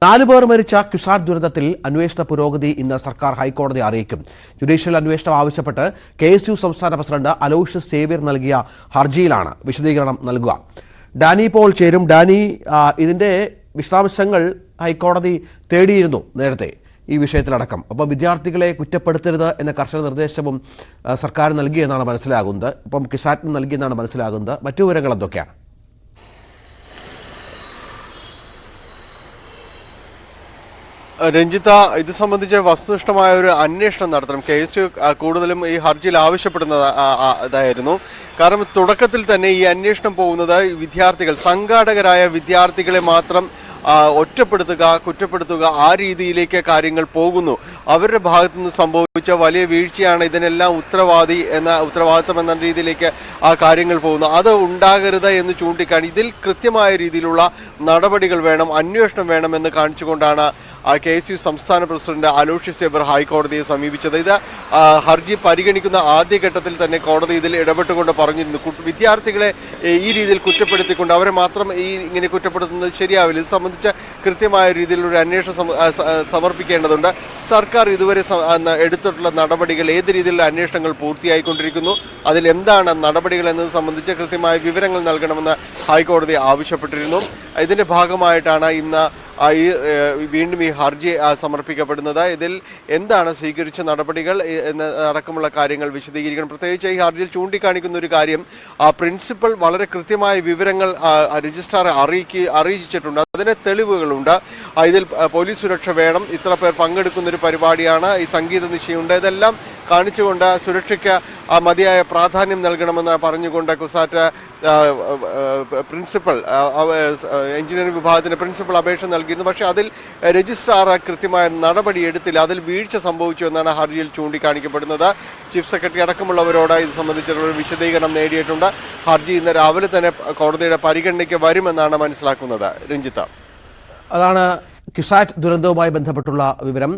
നാലു പേർ മരിച്ച ക്യുസാർ ദുരന്തത്തിൽ അന്വേഷണ പുരോഗതി ഇന്ന് സർക്കാർ ഹൈക്കോടതിയെ അറിയിക്കും. ജുഡീഷ്യൽ അന്വേഷണം ആവശ്യപ്പെട്ട് കെ എസ് യു സംസ്ഥാന പ്രസിഡന്റ് അലോഷ്യസ് സേവ്യർ നൽകിയ ഹർജിയിലാണ് വിശദീകരണം നൽകുക. ഡാനി പോൾ ചേരും. ഡാനി ഇതിന്റെ വിശദാംശങ്ങൾ ഹൈക്കോടതി തേടിയിരുന്നു നേരത്തെ ഈ വിഷയത്തിലടക്കം. അപ്പം വിദ്യാർത്ഥികളെ കുറ്റപ്പെടുത്തരുത് എന്ന കർശന നിർദ്ദേശവും സർക്കാർ നൽകിയെന്നാണ് മനസ്സിലാകുന്നത്. ഇപ്പം കിസാറ്റിന് നൽകിയെന്നാണ് മനസ്സിലാകുന്നത്. മറ്റു വിവരങ്ങൾ എന്തൊക്കെയാണ്? രഞ്ജിത്ത ഇത് സംബന്ധിച്ച് വസ്തുനിഷ്ഠമായ ഒരു അന്വേഷണം നടത്തണം. കെ എസ് യു കൂടുതലും ഈ ഹർജിയിൽ ആവശ്യപ്പെടുന്നത് ഇതായിരുന്നു. കാരണം തുടക്കത്തിൽ തന്നെ ഈ അന്വേഷണം പോകുന്നത് വിദ്യാർത്ഥികൾ സംഘാടകരായ വിദ്യാർത്ഥികളെ മാത്രം ഒറ്റപ്പെടുത്തുക കുറ്റപ്പെടുത്തുക ആ രീതിയിലേക്ക് കാര്യങ്ങൾ പോകുന്നു. അവരുടെ ഭാഗത്തു നിന്ന് സംഭവിച്ച വലിയ വീഴ്ചയാണ് ഇതിനെല്ലാം ഉത്തരവാദി എന്ന ഉത്തരവാദിത്തം എന്ന രീതിയിലേക്ക് ആ കാര്യങ്ങൾ പോകുന്നു. അത് ഉണ്ടാകരുത് എന്ന് ചൂണ്ടിക്കാണി. ഇതിൽ കൃത്യമായ രീതിയിലുള്ള നടപടികൾ വേണം അന്വേഷണം വേണം എന്ന് കാണിച്ചുകൊണ്ടാണ് കെ എസ് യു സംസ്ഥാന പ്രസിഡന്റ് അലോഷ്യസ് എബർ ഹൈക്കോടതിയെ സമീപിച്ചത്. ഇത് ഹർജി പരിഗണിക്കുന്ന ആദ്യഘട്ടത്തിൽ തന്നെ കോടതി ഇതിൽ ഇടപെട്ടുകൊണ്ട് പറഞ്ഞിരുന്നു. വിദ്യാർത്ഥികളെ ഈ രീതിയിൽ കുറ്റപ്പെടുത്തിക്കൊണ്ട് അവരെ മാത്രം ഈ ഇങ്ങനെ കുറ്റപ്പെടുത്തുന്നത് ശരിയാവില്ല. ഇത് സംബന്ധിച്ച കൃത്യമായ രീതിയിൽ ഒരു അന്വേഷണം സമർപ്പിക്കേണ്ടതുണ്ട്. സർക്കാർ ഇതുവരെ എടുത്തിട്ടുള്ള നടപടികൾ ഏത് രീതിയിലുള്ള അന്വേഷണങ്ങൾ പൂർത്തിയായിക്കൊണ്ടിരിക്കുന്നു അതിൽ എന്താണ് നടപടികൾ എന്നത് സംബന്ധിച്ച് കൃത്യമായ വിവരങ്ങൾ നൽകണമെന്ന് ഹൈക്കോടതി ആവശ്യപ്പെട്ടിരുന്നു. ഇതിന്റെ ഭാഗമായിട്ടാണ് ഇന്ന് ഈ വീണ്ടും ഈ ഹർജി സമർപ്പിക്കപ്പെടുന്നത്. ഇതിൽ എന്താണ് സ്വീകരിച്ച നടപടികൾ എന്ന അടക്കമുള്ള കാര്യങ്ങൾ വിശദീകരിക്കണം. പ്രത്യേകിച്ച് ഈ ഹർജിയിൽ ചൂണ്ടിക്കാണിക്കുന്ന ഒരു കാര്യം ആ പ്രിൻസിപ്പൽ വളരെ കൃത്യമായ വിവരങ്ങൾ രജിസ്ട്രാർ അറിയിക്കുക അറിയിച്ചിട്ടുണ്ട്. അതിന് തെളിവുകളുണ്ട്. ഇതിൽ പോലീസ് സുരക്ഷ വേണം. ഇത്ര പേർ പങ്കെടുക്കുന്ന ഒരു പരിപാടിയാണ്. ഈ സംഗീത നിശയുണ്ട്. ഇതെല്ലാം കാണിച്ചുകൊണ്ട് സുരക്ഷയ്ക്ക് മതിയായ പ്രാധാന്യം നൽകണമെന്ന് പറഞ്ഞുകൊണ്ട് കുസാറ്റ് പ്രിൻസിപ്പൽ എഞ്ചിനീയറിംഗ് വിഭാഗത്തിന്റെ പ്രിൻസിപ്പൽ അപേക്ഷ നൽകിയിരുന്നു. പക്ഷേ അതിൽ രജിസ്ട്രാർ കൃത്യമായ നടപടി എടുത്തില്ല. അതിൽ വീഴ്ച സംഭവിച്ചു എന്നാണ് ഹർജിയിൽ ചൂണ്ടിക്കാണിക്കപ്പെടുന്നത്. ചീഫ് സെക്രട്ടറി അടക്കമുള്ളവരോട് ഇത് സംബന്ധിച്ചുള്ള വിശദീകരണം നേടിയിട്ടുണ്ട്. ഹർജി ഇന്ന് രാവിലെ തന്നെ കോടതിയുടെ പരിഗണനയ്ക്ക് വരുമെന്നാണ് മനസ്സിലാക്കുന്നത്. രഞ്ജിത്ത. അതാണ് കിസാറ്റ് ദുരന്തവുമായി ബന്ധപ്പെട്ടുള്ള വിവരം.